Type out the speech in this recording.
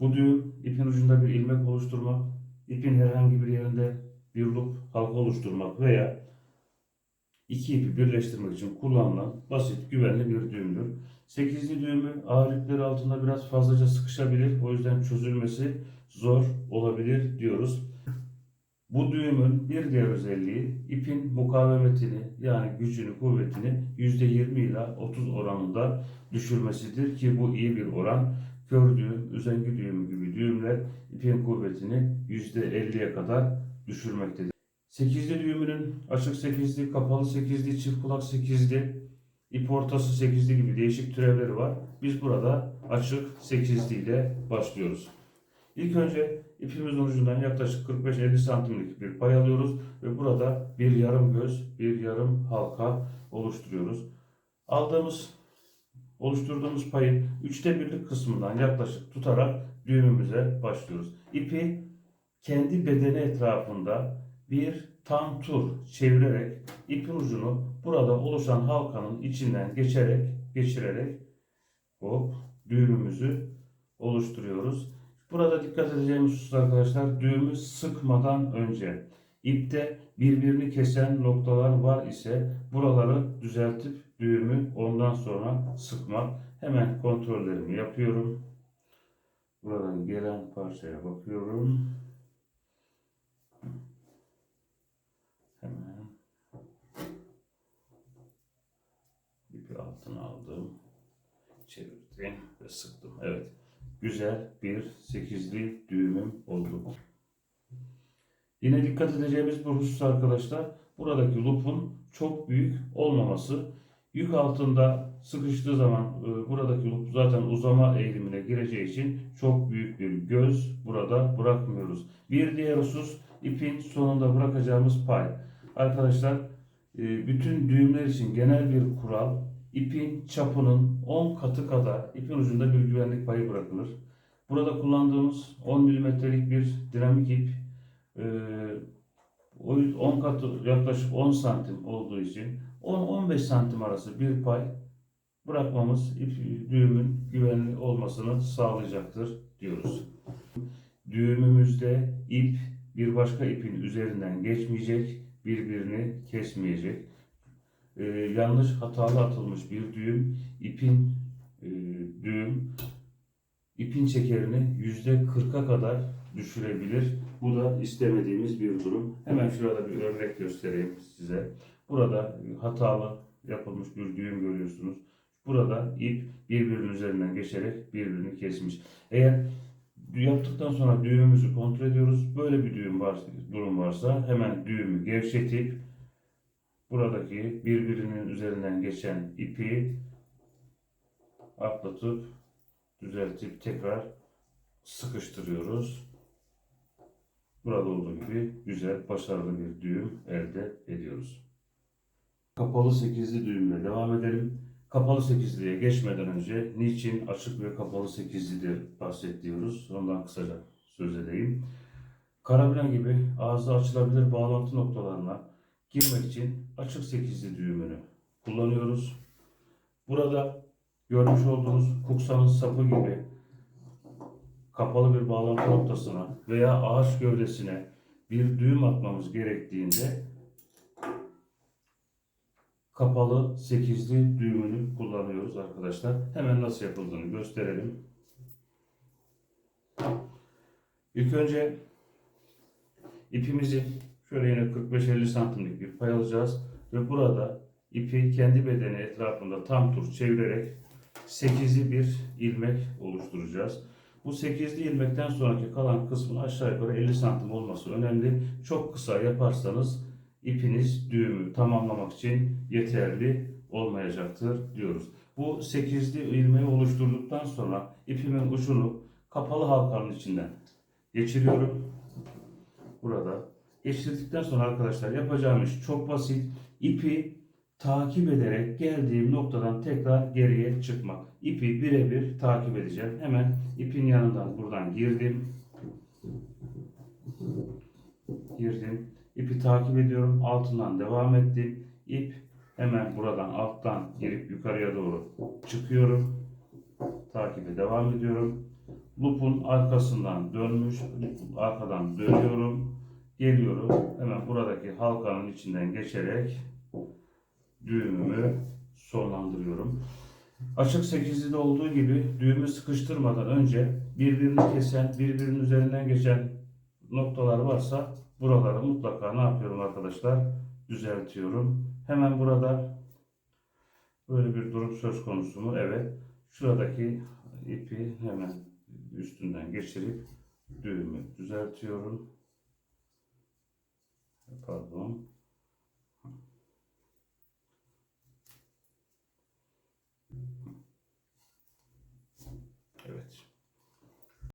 Bu düğüm ipin ucunda bir ilmek oluşturmak, ipin herhangi bir yerinde bir loop halka oluşturmak veya iki ipi birleştirmek için kullanılan basit, güvenli bir düğümdür. Sekizli düğümü ağır ipleri altında biraz fazlaca sıkışabilir. O yüzden çözülmesi zor olabilir diyoruz. Bu düğümün bir diğer özelliği ipin mukavemetini yani gücünü, kuvvetini %20 ila 30 oranında düşürmesidir ki bu iyi bir oran. Kör düğüm, üzengi düğümü gibi düğümler ipin kuvvetini %50'ye kadar düşürmektedir. Sekizli düğümünün açık sekizli, kapalı sekizli, çift kulak sekizli, ip ortası sekizli gibi değişik türevleri var. Biz burada açık sekizli ile başlıyoruz. İlk önce ipimizin ucundan yaklaşık 45-50 santimlik bir pay alıyoruz ve burada bir yarım göz, bir yarım halka oluşturuyoruz. Aldığımız, oluşturduğumuz payın üçte birlik kısmından yaklaşık tutarak düğümümüze başlıyoruz. İpi kendi bedeni etrafında bir tam tur çevirerek ipin ucunu burada oluşan halkanın içinden geçerek, geçirerek hop düğümümüzü oluşturuyoruz. Burada dikkat edeceğimiz husus arkadaşlar düğümü sıkmadan önce ipte birbirini kesen noktalar var ise buraları düzeltip düğümü ondan sonra sıkmak. Hemen kontrollerimi yapıyorum. Buradan gelen parçaya bakıyorum. Hemen ipi altına aldım. Çevirdim ve sıktım. Evet. Güzel bir sekizli düğümüm oldu. Yine dikkat edeceğimiz bir husus arkadaşlar. Buradaki loop'un çok büyük olmaması. Yük altında sıkıştığı zaman e, buradaki zaten uzama eğilimine gireceği için çok büyük bir göz burada bırakmıyoruz. Bir diğer husus ipin sonunda bırakacağımız pay. Arkadaşlar e, bütün düğümler için genel bir kural ipin çapının 10 katı kadar ipin ucunda bir güvenlik payı bırakılır. Burada kullandığımız 10 milimetrelik bir dinamik ip e, o yüz- 10 katı yaklaşık 10 santim olduğu için 10-15 santim arası bir pay bırakmamız düğümün güvenli olmasını sağlayacaktır diyoruz. Düğümümüzde ip bir başka ipin üzerinden geçmeyecek, birbirini kesmeyecek. Ee, yanlış hatalı atılmış bir düğüm ipin e, düğüm ipin çekerini yüzde 40'a kadar düşürebilir. Bu da istemediğimiz bir durum. Hemen şurada bir örnek göstereyim size. Burada hatalı yapılmış bir düğüm görüyorsunuz. Burada ip birbirinin üzerinden geçerek birbirini kesmiş. Eğer yaptıktan sonra düğümümüzü kontrol ediyoruz. Böyle bir düğüm var, durum varsa hemen düğümü gevşetip buradaki birbirinin üzerinden geçen ipi atlatıp düzeltip tekrar sıkıştırıyoruz. Burada olduğu gibi güzel, başarılı bir düğüm elde ediyoruz. Kapalı sekizli düğümle devam edelim. Kapalı sekizliye geçmeden önce niçin açık ve kapalı sekizlidir bahsediyoruz. Ondan kısaca söz edeyim. Karabilen gibi ağzı açılabilir bağlantı noktalarına girmek için açık sekizli düğümünü kullanıyoruz. Burada görmüş olduğunuz kuksanın sapı gibi kapalı bir bağlantı noktasına veya ağaç gövdesine bir düğüm atmamız gerektiğinde kapalı sekizli düğümünü kullanıyoruz arkadaşlar. Hemen nasıl yapıldığını gösterelim. İlk önce ipimizi şöyle yine 45-50 santimlik bir pay alacağız ve burada ipi kendi bedeni etrafında tam tur çevirerek 8'li bir ilmek oluşturacağız. Bu 8'li ilmekten sonraki kalan kısmın aşağı yukarı 50 santim olması önemli. Çok kısa yaparsanız ipiniz düğümü tamamlamak için yeterli olmayacaktır diyoruz. Bu 8'li ilmeği oluşturduktan sonra ipimin ucunu kapalı halkanın içinden geçiriyorum. Burada geçirdikten sonra arkadaşlar yapacağım iş çok basit. İpi takip ederek geldiğim noktadan tekrar geriye çıkmak. İpi birebir takip edeceğim. Hemen ipin yanından buradan girdim. Girdim. İpi takip ediyorum. Altından devam ettim. İp hemen buradan alttan girip yukarıya doğru çıkıyorum. Takibe devam ediyorum. Lupun arkasından dönmüş, arkadan dönüyorum, geliyorum. Hemen buradaki halkanın içinden geçerek düğümümü sonlandırıyorum. Açık sekizlide olduğu gibi düğümü sıkıştırmadan önce birbirini kesen, birbirinin üzerinden geçen noktalar varsa buraları mutlaka ne yapıyorum arkadaşlar? Düzeltiyorum. Hemen burada böyle bir durum söz konusu mu? Evet. Şuradaki ipi hemen üstünden geçirip düğümü düzeltiyorum. Pardon.